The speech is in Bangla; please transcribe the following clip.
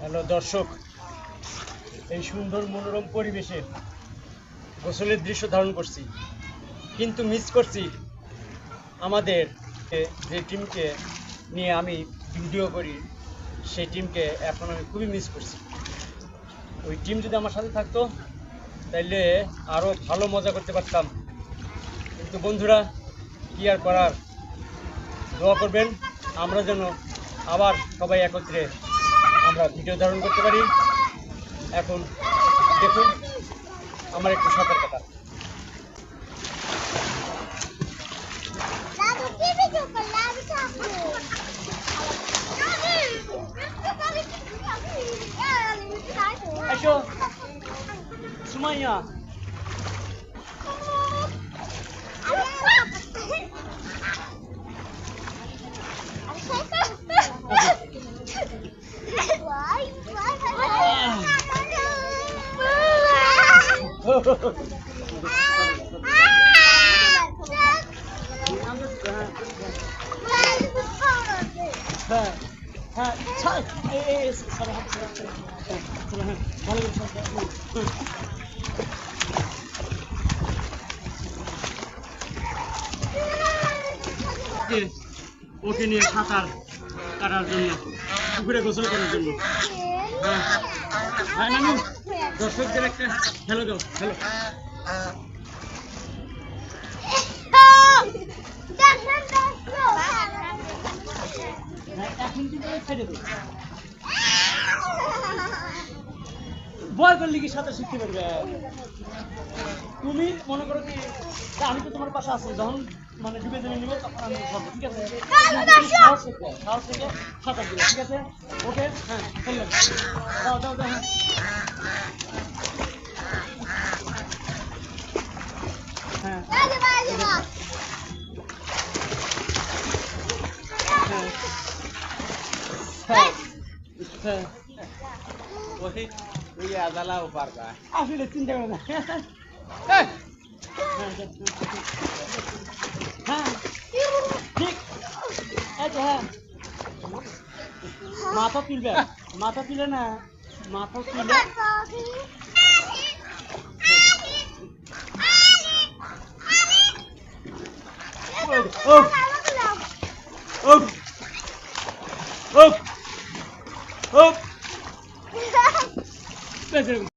হ্যালো, দর্শক, এই সুন্দর মনোরম পরিবেশে গোসলের দৃশ্য ধারণ করছি। কিন্তু মিস করছি আমাদের যে টিমকে নিয়ে আমি ভিডিও করি, সেই টিমকে এখন আমি খুবই মিস করছি। ওই টিম যদি আমার সাথে থাকতো, তাইলে আরও ভালো মজা করতে পারতাম। কিন্তু বন্ধুরা, কি আর করার? দোয়া করবেন, আমরা যেন আবার সবাই একত্রে আমরা ভিডিও ধারণ করতে পারি। এখন দেখুন আমার একটু সতর্কতা। সুমাইয়া। হ্যাঁ হ্যাঁ ওকে নিয়ে সাঁতার কাটার জন্য পুকুরে গোসল করার জন্য। হ্যাঁ। হ্যাঁ নানু। দর্শকদের একটা হ্যালো দাও হ্যালো হ্যাঁ দেবো সাঁতার শিখতে পারবে? তুমি মনে করো কি আমি তো তোমার পাশে আছি, যখন মানে ডুবে জমে নেবে, তখন আমি ধরবো, ঠিক আছে? সাঁতার দিবে, ঠিক আছে? ওকে? হ্যাঁ দাও দাও দাও হ্যাঁ হ্যাঁ হ্যাঁ হ্যাঁ ওই ওই আদালাও পারবা আসলে চিন্তা করে না হ্যাঁ হ্যাঁ হ্যাঁ মাথা তুলবে মাথা তুলে না মাথা তুলে 어? 네, 업! 빼드려